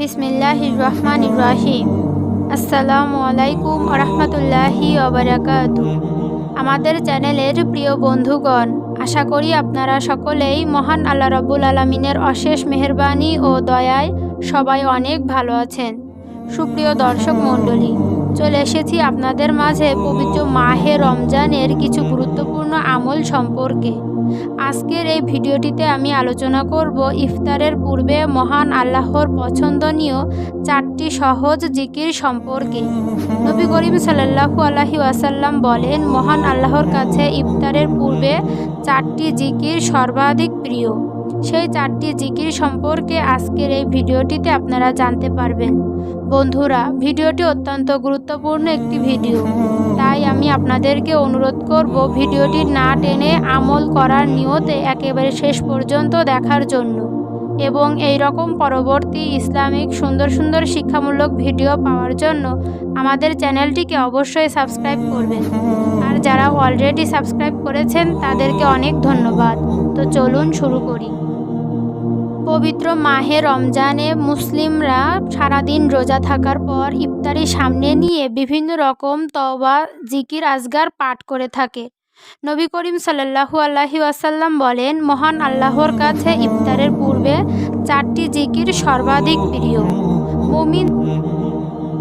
বিসমিল্লাহ রহমান ইব্রাহিম আসসালামু আলাইকুম রহমতুল্লাহি অবরাকাত আমাদের চ্যানেলের প্রিয় বন্ধুগণ, আশা করি আপনারা সকলেই মহান আল্লাহ রব্বুল আলমিনের অশেষ মেহরবানি ও দয়ায় সবাই অনেক ভালো আছেন। সুপ্রিয় দর্শক মণ্ডলী চলে এসেছি আপনাদের মাঝে পবিত্র মাহে রমজানের কিছু গুরুত্বপূর্ণ আমল সম্পর্কে। আজকের এই ভিডিওটিতে আমি আলোচনা করব ইফতারের পূর্বে মহান আল্লাহর পছন্দনীয় চারটি সহজ জিকির সম্পর্কে। নবী করিম সাল্লাহু আলহি ওয়াসাল্লাম বলেন, মহান আল্লাহর কাছে ইফতারের পূর্বে চারটি জিকির সর্বাধিক প্রিয়। সেই চারটি জিকির সম্পর্কে আজকের এই ভিডিওটিতে আপনারা জানতে পারবেন। বন্ধুরা, ভিডিওটি অত্যন্ত গুরুত্বপূর্ণ একটি ভিডিও। তাই আমি আপনাদেরকে অনুরোধ করব ভিডিওটি না টেনে আমল করার নিয়তে একেবারে শেষ পর্যন্ত দেখার জন্য এবং এই রকম পরবর্তী ইসলামিক সুন্দর সুন্দর শিক্ষামূলক ভিডিও পাওয়ার জন্য আমাদের চ্যানেলটিকে অবশ্যই সাবস্ক্রাইব করবেন। আর যারা অলরেডি সাবস্ক্রাইব করেছেন, তাদেরকে অনেক ধন্যবাদ। তো চলুন শুরু করি। পবিত্র মাহে রমজানে মুসলিমরা সারাদিন রোজা থাকার পর ইফতারি সামনে নিয়ে বিভিন্ন রকম তবা জিকির, আজগার পাঠ করে থাকে। নবী করিম সাল্লাহু আল্লাহি আসাল্লাম বলেন, মহান আল্লাহর কাছে ইফতারের পূর্বে চারটি জিকির সর্বাধিক প্রিয়। মুমিন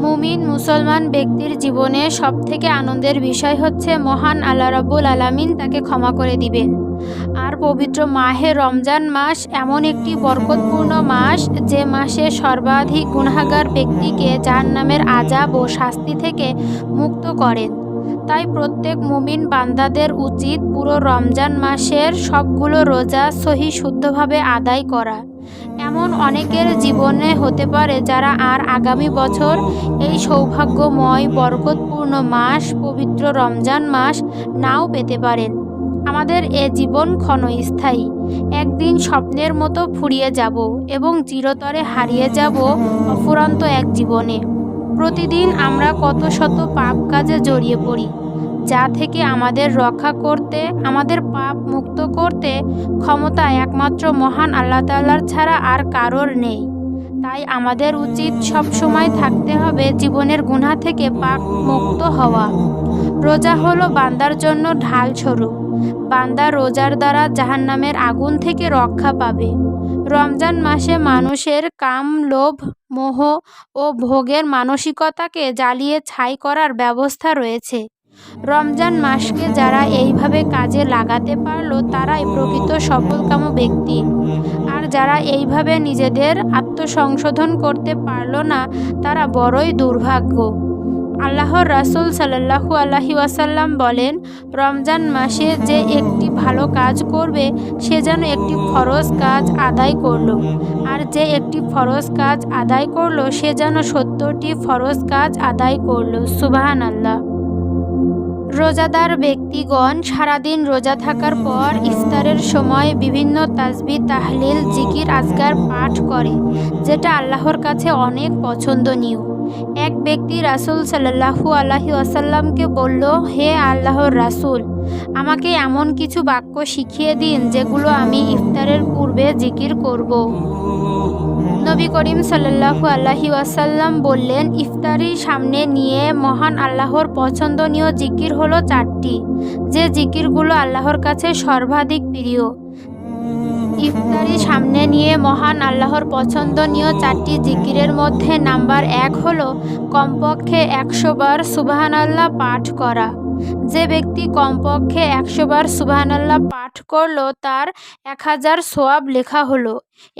মুমিন মুসলমান ব্যক্তির জীবনে সবথেকে আনন্দের বিষয় হচ্ছে মহান আল্লাহ রব্বুল আলামিন তাকে ক্ষমা করে দিবেন। আর পবিত্র মাহে রমজান মাস এমন একটি বরকতপূর্ণ মাস যে মাসে সর্বাধিক গুণাগার ব্যক্তিকে যার নামের আজাব ও শাস্তি থেকে মুক্ত করেন। তাই প্রত্যেক মুমিন বান্দাদের উচিত পুরো রমজান মাসের সবগুলো রোজা সহি শুদ্ধভাবে আদায় করা। এমন অনেকের জীবনে হতে পারে যারা আর আগামী বছর এই সৌভাগ্যময়, বরকতপূর্ণ মাস, পবিত্র রমজান মাস নাও পেতে পারেন। আমাদের এ জীবন ক্ষণস্থায়ী। একদিন স্বপ্নের মতো ফুরিয়ে যাব এবং চিরতরে হারিয়ে যাব অফুরন্ত এক জীবনে। প্রতিদিন আমরা কত শত পাপ কাজে জড়িয়ে পড়ি। যা থেকে আমাদের রক্ষা করতে, আমাদের পাপ মুক্ত করতে ক্ষমতা একমাত্র মহান আল্লাহ তাল্লার ছাড়া আর কারোর নেই। তাই আমাদের উচিত সব সময় থাকতে হবে জীবনের গুণা থেকে পাক মুক্ত হওয়া। রোজা হলো বান্দার জন্য ঢাল স্বরূপ। বান্দা রোজার দ্বারা জাহান্নামের আগুন থেকে রক্ষা পাবে। রমজান মাসে মানুষের কাম, লোভ, মোহ ও ভোগের মানসিকতাকে জ্বালিয়ে ছাই করার ব্যবস্থা রয়েছে। রমজান মাসকে যারা এইভাবে কাজে লাগাতে পারল, তারাই প্রকৃত সফলকাম ব্যক্তি। আর যারা এইভাবে নিজেদের আত্মসংশোধন করতে পারল না, তারা বড়ই দুর্ভাগ্য। আল্লাহর রাসুল সাল্লাহু আল্লাহি ওয়াসাল্লাম বলেন, রমজান মাসে যে একটি ভালো কাজ করবে, সে যেন একটি ফরজ কাজ আদায় করল। আর যে একটি ফরজ কাজ আদায় করল, সে যেন সত্তরটি ফরজ কাজ আদায় করল। সুবাহান আল্লাহ রোজাদার ব্যক্তিগণ সারাদিন রোজা থাকার পর ইফতারের সময় বিভিন্ন তাজবি তাহলিল, জিকির, আজগার পাঠ করে, যেটা আল্লাহর কাছে অনেক পছন্দনীয়। এক ব্যক্তি রাসুল সাল্লাহু আল্লাহি আসাল্লামকে বলল, হে আল্লাহর রাসুল, আমাকে এমন কিছু বাক্য শিখিয়ে দিন যেগুলো আমি ইফতারের পূর্বে জিকির করব। নবী করিম সাল্লাহু আল্লাহি ওয়াসাল্লাম বললেন, ইফতারি সামনে নিয়ে মহান আল্লাহর পছন্দনীয় জিকির হলো চারটি, যে জিকিরগুলো আল্লাহর কাছে সর্বাধিক প্রিয় ইফতারি সামনে নিয়ে মহান আল্লাহর পছন্দনীয় চারটি জিকিরের মধ্যে নাম্বার এক হলো কমপক্ষে একশো বার সুবাহান আল্লাহ পাঠ করা। যে ব্যক্তি কমপক্ষে একশো বার সুবাহানাল্লাহ পাঠ করল, তার এক হাজার সোয়াব লেখা হলো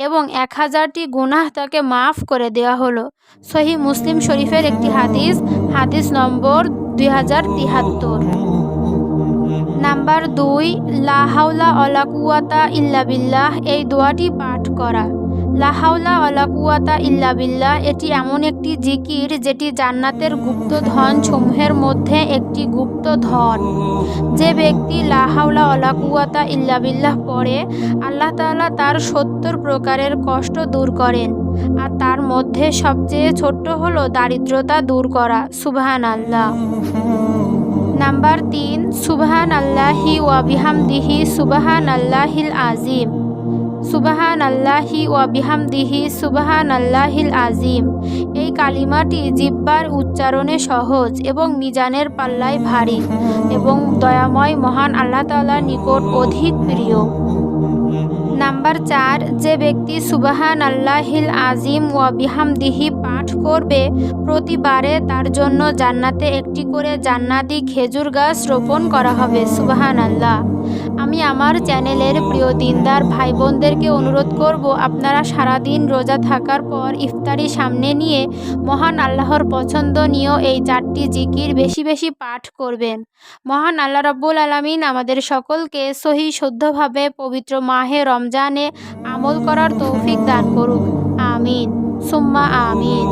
এবং এক হাজারটি গুনাহ তাকে মাফ করে দেওয়া হলো। সহি মুসলিম শরীফের একটি হাদিস হাদিস নম্বর দুই হাজার তিহাত্তর। নাম্বার দুই লাহাউলা অলাকুয়াতা ইল্লা বিল্লাহ, এই দোয়াটি পাঠ করা। লাহাউলা অলাকুয়াতা ইল্লা বিল্লাহ, এটি এমন একটি জিকির যেটি জান্নাতের গুপ্ত ধন সমূহের মধ্যে একটি গুপ্ত ধন। যে ব্যক্তি লাহাউলা অলাকুয়াতা ইল্লা বিল্লাহ পড়ে, আল্লাহ তাআলা তার সত্তর প্রকারের কষ্ট দূর করেন। আর তার মধ্যে সবচেয়ে ছোট্ট হলো দারিদ্রতা দূর করা। সুবহান আল্লাহ নাম্বার তিন সুবাহান আল্লাহি ওয়াবিহামদিহি সুবাহান আল্লাহিল আজিম সুবাহান আল্লাহি ওয়াবিহাম দিহি সুবাহান আল্লাহিল আজিম এই কালিমাটি জিব্বার উচ্চারণে সহজ এবং মিজানের পাল্লায় ভারী এবং দয়াময় মহান আল্লাহ তাল্লাহ নিকট অধিক প্রিয়। নাম্বার চার, যে ব্যক্তি সুবাহান আল্লাহিল আজিম ওয়া বিহামদিহি পাঠ করবে প্রতিবারে তার জন্য জান্নাতে একটি করে জান্নাতি খেজুর গাছ রোপণ করা হবে সুবাহান আল্লাহ আমি আমার চ্যানেলের প্রিয় দিনদার ভাই বোনদেরকে অনুরোধ করব, আপনারা সারাদিন রোজা থাকার পর ইফতারি সামনে নিয়ে মহান আল্লাহর পছন্দনীয় এই চারটি জিকির বেশি বেশি পাঠ করবেন। মহান আল্লাহ রাব্বুল আলামিন আমাদের সকলকে সহি শুদ্ধভাবে পবিত্র মাহে রমজানে আমল করার তৌফিক দান করুক। আমিন। সুম্মা আমিন।